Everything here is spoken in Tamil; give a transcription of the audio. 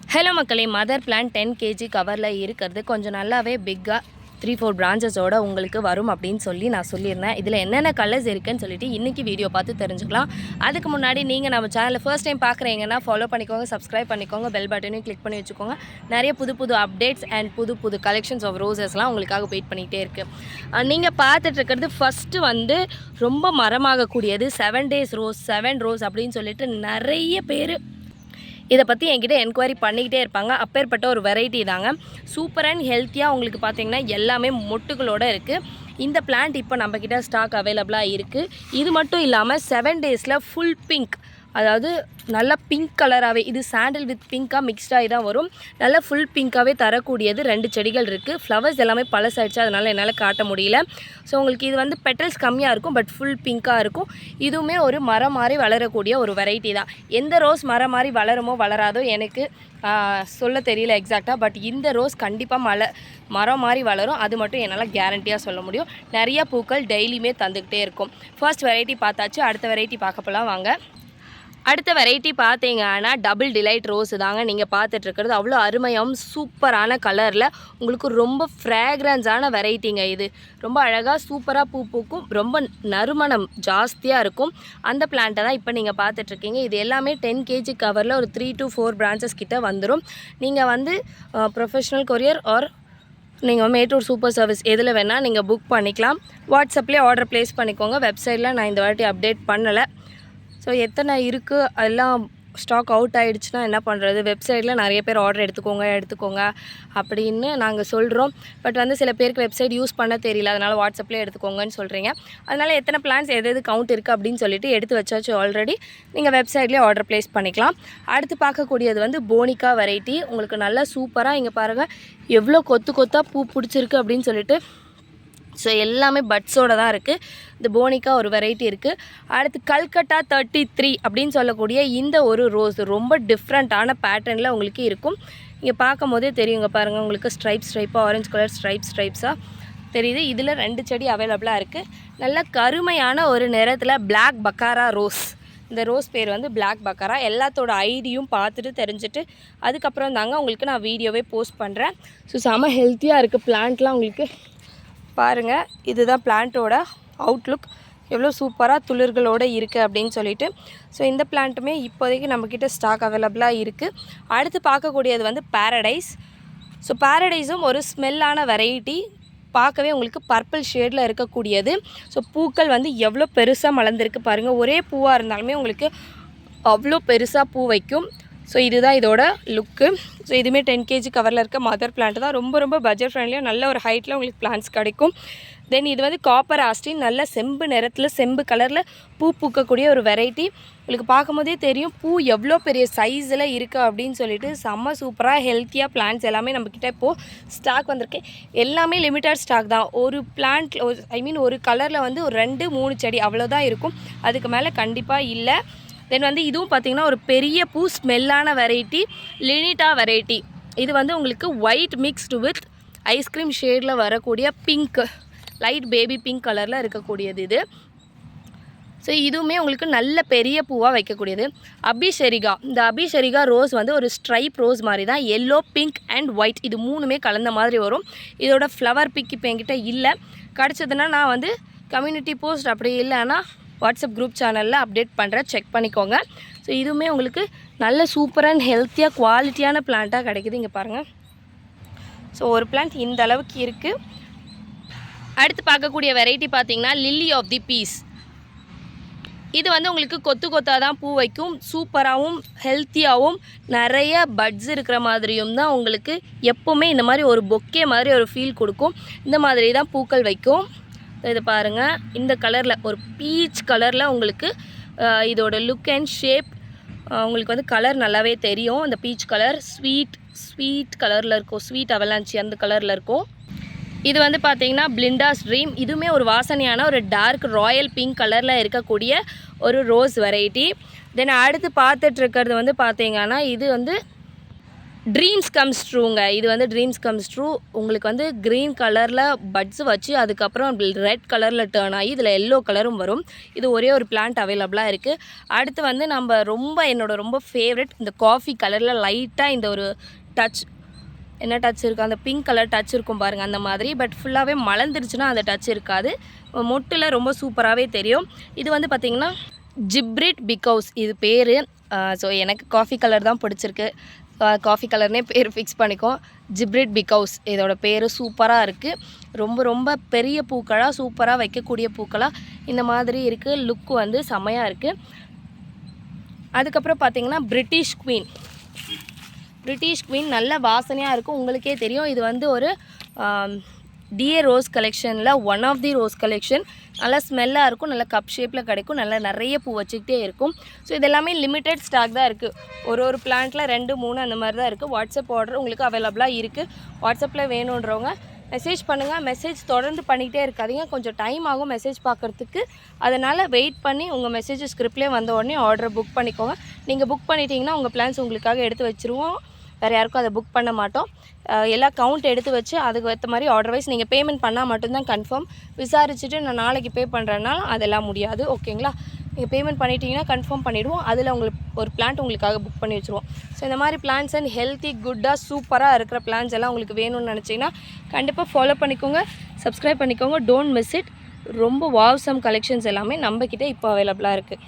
ஹலோ மக்களே மதர் பிளான் டென் கேஜி கவரில் இருக்கிறது. கொஞ்சம் நல்லாவே பிக்காக த்ரீ ஃபோர் பிரான்ச்சஸோட உங்களுக்கு வரும் அப்படின்னு சொல்லி நான் சொல்லியிருந்தேன். இதில் என்னென்ன கலர்ஸ் இருக்குன்னு சொல்லிட்டு இன்றைக்கி வீடியோ பார்த்து தெரிஞ்சுக்கலாம். அதுக்கு முன்னாடி நீங்கள் நம்ம சேனலை ஃபர்ஸ்ட் டைம் பார்க்குறீங்கன்னா ஃபாலோ பண்ணிக்கோங்க சப்ஸ்கிரைப் பண்ணிக்கோங்க பெல் பட்டனையும் கிளிக் பண்ணி வச்சுக்கோங்க. நிறைய புது புது அப்டேட்ஸ் அண்ட் புது புது கலெக்ஷன்ஸ் ஆஃப் ரோசஸ்லாம் உங்களுக்காக வெயிட் பண்ணிகிட்டே இருக்குது நீங்கள் பார்த்துட்டு இருக்கிறது ஃபஸ்ட்டு வந்து ரொம்ப மரமாகக்கூடியது seven days rose seven rose அப்படின்னு சொல்லிட்டு நிறைய பேர் இதை பற்றி என்கிட்ட என்கொயரி பண்ணிக்கிட்டே இருப்பாங்க. அப்பேற்பட்ட ஒரு வெரைட்டி தாங்க. சூப்பர் அண்ட் ஹெல்த்தியாக உங்களுக்கு பார்த்தீங்கன்னா எல்லாமே மொட்டுகளோடு இருக்குது இந்த பிளான்ட் இப்போ நம்மக்கிட்ட ஸ்டாக் அவைலபிளாக இருக்குது இது மட்டும் இல்லாமல் செவன் டேஸில் ஃபுல் பிங்க் அதாவது நல்லா பிங்க் கலராகவே இது சாண்டில் வித் பிங்காக மிக்ஸ்டாகி தான் வரும். நல்லா ஃபுல் பிங்காகவே தரக்கூடியது ரெண்டு செடிகள் இருக்குது ஃப்ளவர்ஸ் எல்லாமே பழசாயிடுச்சு அதனால் என்னால் காட்ட முடியல. ஸோ உங்களுக்கு இது வந்து பெட்டல்ஸ் கம்மியாக இருக்கும் பட் ஃபுல் பிங்காக இருக்கும். இதுவுமே ஒரு மரம் மாதிரி வளரக்கூடிய ஒரு வெரைட்டி தான். எந்த ரோஸ் மரம் மாதிரி வளருமோ வளராதோ எனக்கு சொல்ல தெரியல எக்ஸாக்டாக பட் இந்த ரோஸ் கண்டிப்பாக மலை மரம் மாதிரி வளரும். அது மட்டும் என்னால் கேரண்டியாக சொல்ல முடியும். நிறைய பூக்கள் டெய்லியுமே தந்துக்கிட்டே இருக்கும். ஃபர்ஸ்ட் வெரைட்டி பார்த்தாச்சு அடுத்த வெரைட்டி பார்க்க போகலாம் வாங்க. அடுத்த வெரைட்டி பார்த்தீங்கன்னா டபுள் டிலைட் ரோஸ் தாங்க நீங்கள் பார்த்துட்டு இருக்கிறது அவ்வளோ அருமையாகவும் சூப்பரான கலரில் உங்களுக்கு ரொம்ப ஃப்ராக்ரன்ஸான வெரைட்டிங்க இது. ரொம்ப அழகாக சூப்பராக பூ பூக்கும். ரொம்ப நறுமணம் ஜாஸ்தியாக இருக்கும். அந்த பிளான்ட்டை தான் இப்போ நீங்கள் பார்த்துட்ருக்கீங்க. இது எல்லாமே டென் கேஜி கவரில் ஒரு த்ரீ டு ஃபோர் பிரான்ச்சஸ் கிட்டே வந்துடும் நீங்கள் வந்து ப்ரொஃபஷ்னல் கொரியர் ஆர் நீங்கள் மேட்டூர் சூப்பர் சர்வீஸ் எதில் வேணால் நீங்கள் புக் பண்ணிக்கலாம். வாட்ஸ்அப்லேயே ஆர்டர் ப்ளேஸ் பண்ணிக்கோங்க. வெப்சைட்டில் நான் இந்த வாட்டி அப்டேட் பண்ணலை. ஸோ எத்தனை இருக்குது எல்லாம் ஸ்டாக் அவுட் ஆகிடுச்சுன்னா என்ன பண்ணுறது வெப்சைட்டில் நிறைய பேர் ஆர்டர் எடுத்துக்கோங்க எடுத்துக்கோங்க அப்படின்னு நாங்கள் சொல்கிறோம் பட் வந்து சில பேருக்கு வெப்சைட் யூஸ் பண்ண தெரியல. அதனால் வாட்ஸ்அப்லேயே எடுத்துக்கோங்கன்னு சொல்கிறீங்க அதனால் எத்தனை பிளான்ஸ் எது எது கவுண்ட் இருக்குது அப்படின்னு சொல்லிட்டு எடுத்து வச்சாச்சு ஆல்ரெடி நீங்கள் வெப்சைட்லேயே ஆர்டர் ப்ளேஸ் பண்ணிக்கலாம். அடுத்து பார்க்கக்கூடியது வந்து போனிக்கா வெரைட்டி உங்களுக்கு நல்லா சூப்பராக இங்கே பாருங்கள் எவ்வளோ கொத்து கொத்தாக பூ பிடிச்சிருக்கு அப்படின்னு சொல்லிட்டு ஸோ எல்லாமே பட்ஸோட தான் இருக்குது இந்த போனிக்கா ஒரு வெரைட்டி இருக்குது அடுத்து கல்கட்டா தேர்ட்டி த்ரீ அப்படின்னு சொல்லக்கூடிய இந்த ஒரு ரோஸ் ரொம்ப டிஃப்ரெண்ட்டான பேட்டர்னில் உங்களுக்கு இருக்கும். இங்கே பார்க்கும் போதே தெரியுங்க பாருங்கள் உங்களுக்கு ஸ்ட்ரைப் ஸ்ட்ரைப்பாக ஆரஞ்சு கலர் ஸ்ட்ரைப் ஸ்ட்ரைப்ஸாக தெரியுது. இதில் ரெண்டு செடி அவைலபிளாக இருக்குது நல்ல கருமையான ஒரு நிறத்தில் பிளாக் பக்காரா ரோஸ் இந்த ரோஸ் பேர் வந்து பிளாக் பக்காரா எல்லாத்தோட ஐடியும் பார்த்துட்டு தெரிஞ்சுட்டு அதுக்கப்புறம் தாங்க உங்களுக்கு நான் வீடியோவே போஸ்ட் பண்ணுறேன் ஸோ செம ஹெல்த்தியாக இருக்குது பிளான்ட்லாம் உங்களுக்கு பாருங்கள் இதுதான் பிளான்ட்டோட அவுட்லுக் எவ்வளோ சூப்பராக துளிர்களோடு இருக்குது அப்படின்னு சொல்லிட்டு. ஸோ இந்த பிளான்ட்டுமே இப்போதைக்கு நம்மக்கிட்ட ஸ்டாக் அவைலபிளாக இருக்குது அடுத்து பார்க்கக்கூடியது வந்து பேரடைஸ் ஸோ பேரடைஸும் ஒரு ஸ்மெல்லான வெரைட்டி பார்க்கவே உங்களுக்கு பர்பிள் ஷேடில் இருக்கக்கூடியது. ஸோ பூக்கள் வந்து எவ்வளோ பெருசாக மலர்ந்துருக்கு பாருங்கள் ஒரே பூவாக இருந்தாலுமே உங்களுக்கு அவ்வளோ பெருசாக பூ வைக்கும். ஸோ இதுதான் இதோட லுக்கு ஸோ இதுவுமே டென் கேஜி கவரில் இருக்க மதர் பிளான்ட் தான். ரொம்ப ரொம்ப பட்ஜெட் ஃப்ரெண்ட்லியாக நல்ல ஒரு ஹைட்டில் உங்களுக்கு பிளான்ட்ஸ் கிடைக்கும். தென் இது வந்து காப்பர் ஆஸ்டின் நல்ல செம்பு நிறத்தில் செம்பு கலரில் பூ பூக்கக்கூடிய ஒரு வெரைட்டி உங்களுக்கு பார்க்கும்போதே தெரியும் பூ எவ்வளோ பெரிய சைஸில் இருக்குது அப்படின்னு சொல்லிட்டு செம்ம சூப்பராக ஹெல்த்தியாக பிளான்ட்ஸ் எல்லாமே நம்மக்கிட்ட இப்போது ஸ்டாக் வந்திருக்கு. எல்லாமே லிமிட்டட் ஸ்டாக் தான். ஒரு பிளான்ட் ஐ மீன் ஒரு கலரில் வந்து ஒரு ரெண்டு மூணு செடி அவ்வளோதான் இருக்கும். அதுக்கு மேலே கண்டிப்பாக இல்லை. தென் வந்து இதுவும் பார்த்தீங்கன்னா ஒரு பெரிய பூ ஸ்மெல்லான வெரைட்டி லினிட்டா வெரைட்டி இது வந்து உங்களுக்கு ஒயிட் மிக்ஸ்டு வித் ஐஸ்கிரீம் ஷேடில் வரக்கூடிய பிங்க் லைட் பேபி பிங்க் கலரில் இருக்கக்கூடியது இது. ஸோ இதுவுமே உங்களுக்கு நல்ல பெரிய பூவாக வைக்கக்கூடியது. அபிஷெரிகா இந்த அபிஷெரிகா ரோஸ் வந்து ஒரு ஸ்ட்ரைப் ரோஸ் மாதிரி தான் எல்லோ பிங்க் அண்ட் ஒயிட் இது மூணுமே கலந்த மாதிரி வரும். இதோட ஃப்ளவர் பிக் இப்போ என்கிட்ட இல்லை. கிடச்சதுன்னா நான் வந்து கம்யூனிட்டி போஸ்ட் அப்படி இல்லைன்னா வாட்ஸ்அப் குரூப் சேனலில் அப்டேட் பண்ணுறேன். செக் பண்ணிக்கோங்க. ஸோ இதுவுமே உங்களுக்கு நல்ல சூப்பர் அண்ட் ஹெல்த்தியாக குவாலிட்டியான பிளான்ட்டாக கிடைக்குது. இங்கே பாருங்கள் ஸோ ஒரு பிளான்ட் இந்த அளவுக்கு இருக்குது அடுத்து பார்க்கக்கூடிய வெரைட்டி பார்த்திங்கன்னா லில்லி ஆஃப் தி பீஸ் இது வந்து உங்களுக்கு கொத்து கொத்தாக தான் பூ வைக்கும். சூப்பராகவும் ஹெல்த்தியாகவும் நிறைய பட்ஸ் இருக்கிற மாதிரியும் தான் உங்களுக்கு எப்போவுமே இந்த மாதிரி ஒரு பொக்கே மாதிரி ஒரு ஃபீல் கொடுக்கும். இந்த மாதிரி தான் பூக்கள் வைக்கும். இது பாருங்கள் இந்த கலரில் ஒரு பீச் கலரில் உங்களுக்கு இதோட லுக் அண்ட் ஷேப் உங்களுக்கு வந்து கலர் நல்லாவே தெரியும். இந்த பீச் கலர் ஸ்வீட் ஸ்வீட் கலரில் இருக்கும். ஸ்வீட் அவலாஞ்சி அந்த கலரில் இருக்கும். இது வந்து பார்த்தீங்கன்னா பிளிண்டாஸ் ட்ரீம் இதுவுமே ஒரு வாசனையான ஒரு டார்க் ராயல் பிங்க் கலரில் இருக்கக்கூடிய ஒரு ரோஸ் வெரைட்டி தென் அடுத்து பார்த்துட்ருக்கிறது வந்து பார்த்தீங்கன்னா இது வந்து ட்ரீம்ஸ் கம்ஸ் ட்ரூங்க இது வந்து ட்ரீம்ஸ் கம்ஸ் ட்ரூ உங்களுக்கு வந்து க்ரீன் கலரில் பட்ஸ் வச்சு அதுக்கப்புறம் ரெட் கலரில் டேர்ன் ஆகி இதில் எல்லோ கலரும் வரும். இது ஒரே ஒரு பிளான்ட் அவைலபிளாக இருக்குது அடுத்து வந்து நம்ம ரொம்ப என்னோட ரொம்ப ஃபேவரட் இந்த காஃபி கலரில் லைட்டாக இந்த ஒரு டச் என்ன டச் இருக்கும் அந்த பிங்க் கலர் டச் இருக்கும் பாருங்கள் அந்த மாதிரி. பட் ஃபுல்லாகவே மலர்ந்துருச்சுன்னா அந்த டச் இருக்காது. மொட்டில் ரொம்ப சூப்பராகவே தெரியும். இது வந்து பார்த்திங்கன்னா ஜிப்ரிட் பிகவுஸ் இது பேர். ஸோ எனக்கு காஃபி கலர் தான் பிடிச்சிருக்கு. காஃபி கலர்னே பேர் ஃபிக்ஸ் பண்ணிக்கோ. ஜிப்ரிட் பிகவுஸ் இதோட பேர் சூப்பராக இருக்குது ரொம்ப ரொம்ப பெரிய பூக்களாக சூப்பராக வைக்கக்கூடிய பூக்களாக இந்த மாதிரி இருக்குது லுக் வந்து செமையாக இருக்குது அதுக்கப்புறம் பார்த்தீங்கன்னா பிரிட்டிஷ் குவீன் பிரிட்டிஷ் குவீன் நல்ல வாசனையாக இருக்கும். உங்களுக்கே தெரியும். இது வந்து ஒரு டிஏ ரோஸ் கலெக்ஷனில் one of the rose collection நல்லா ஸ்மெல்லாக இருக்கும் நல்லா கப் ஷேப்பில் கிடைக்கும் நல்லா நிறைய பூ வச்சுக்கிட்டே இருக்கும். ஸோ இதெல்லாமே லிமிட்டெட் ஸ்டாக் தான் இருக்குது ஒரு ஒரு பிளான்ட்டில் ரெண்டு மூணு அந்த மாதிரி தான் இருக்குது வாட்ஸ்அப் ஆர்டர் உங்களுக்கு அவைலபிளாக இருக்குது வாட்ஸ்அப்பில் வேணுன்றவங்க மெசேஜ் பண்ணுங்கள் மெசேஜ் தொடர்ந்து பண்ணிகிட்டே இருக்காதிங்க. கொஞ்சம் டைம் ஆகும் மெசேஜ் பார்க்குறதுக்கு. அதனால் வெயிட் பண்ணி உங்கள் மெசேஜ் ஸ்கிரிப்ட்லேயே வந்த உடனே ஆர்டரை புக் பண்ணிக்கோங்க. நீங்கள் புக் பண்ணிட்டீங்கன்னா உங்கள் பிளான்ஸ் உங்களுக்காக எடுத்து வச்சுருவோம். வேறு யாருக்கும் அதை புக் பண்ண மாட்டோம். எல்லா கவுண்ட் எடுத்து வச்சு அதுக்கு ஏற்ற மாதிரி ஆர்டர் வைஸ் நீங்கள் பேமெண்ட் பண்ணால் மட்டும்தான் கன்ஃபார்ம் விசாரிச்சுட்டு நான் நாளைக்கு பே பண்ணுறேன்னா அதெல்லாம் முடியாது. ஓகேங்களா நீங்கள் பேமெண்ட் பண்ணிட்டீங்கன்னா கன்ஃபார்ம் பண்ணிவிடுவோம் அதில் உங்களுக்கு ஒரு பிளான்ட் உங்களுக்காக புக் பண்ணி வச்சுருவோம். ஸோ இந்த மாதிரி பிளான்ஸ் அண்ட் ஹெல்த்தி குட்டாக சூப்பராக இருக்கிற பிளான்ஸ் எல்லாம் உங்களுக்கு வேணும்னு நினச்சிங்கன்னா கண்டிப்பாக ஃபாலோ பண்ணிக்கோங்க. சப்ஸ்கிரைப் பண்ணிக்கோங்க. டோன்ட் மிஸ் இட் ரொம்ப வாவ்சம் கலெக்ஷன்ஸ் எல்லாமே நம்மக்கிட்ட இப்போ அவைலபிளாக இருக்குது